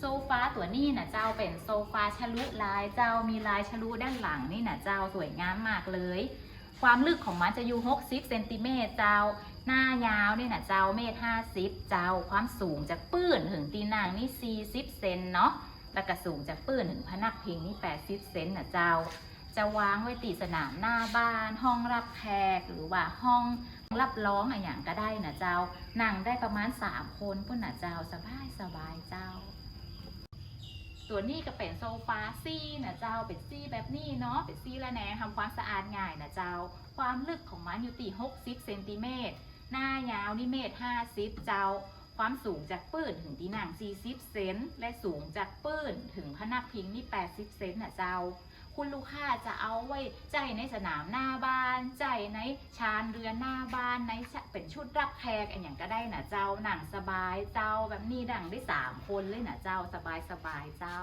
โซฟาตัวนี้นะเจ้าเป็นโซฟาฉลุลายเจ้ามีลายฉลุด้านหลังนี่นะเจ้าสวยงามมากเลย ความลึกของมันจะอยู่ 60เซนติเมตรเจ้า หน้ายาวนี่นะเจ้าเมตร50 เจ้าความสูงจากปื้นถึงตีนางนี่ 40เซนเนาะแล้วก็สูงจากปื้นถึงพนักพิงนี่ 80เซนนะเจ้า จะวางไว้ตีสนามหน้าบ้าน ห้องรับแขกหรือว่าห้องรับร้องอะไรอย่างก็ได้นะเจ้านั่งได้ประมาณ 3 คนพุ่นนะเจ้าสบายสบายเจ้า ตัวนี้ก็เป็นโซฟาซี่นะเจ้าเป็นซี่แบบนี้เนาะเป็นซี่ละแนงทำความสะอาดง่ายนะเจ้า ความลึกของมันอยู่ที่60เซนติเมตรหน้ายาวนี่เมตร50 เจ้า ความสูงจากปื้นถึงที่นั่ง40เซนและสูงจากปื้นถึงพนักพิงนี่80เซนนะเจ้า คุณลูกค้าจะเอาไว้ใจในสนามหน้าบ้าน ใจในชานเรือนหน้าบ้านในเป็นชุดรับแขกอันอย่างก็ได้นะเจ้าหนังสบายเจ้าแบบนี้ดังได้สามคนเลยนะเจ้าสบายสบายเจ้า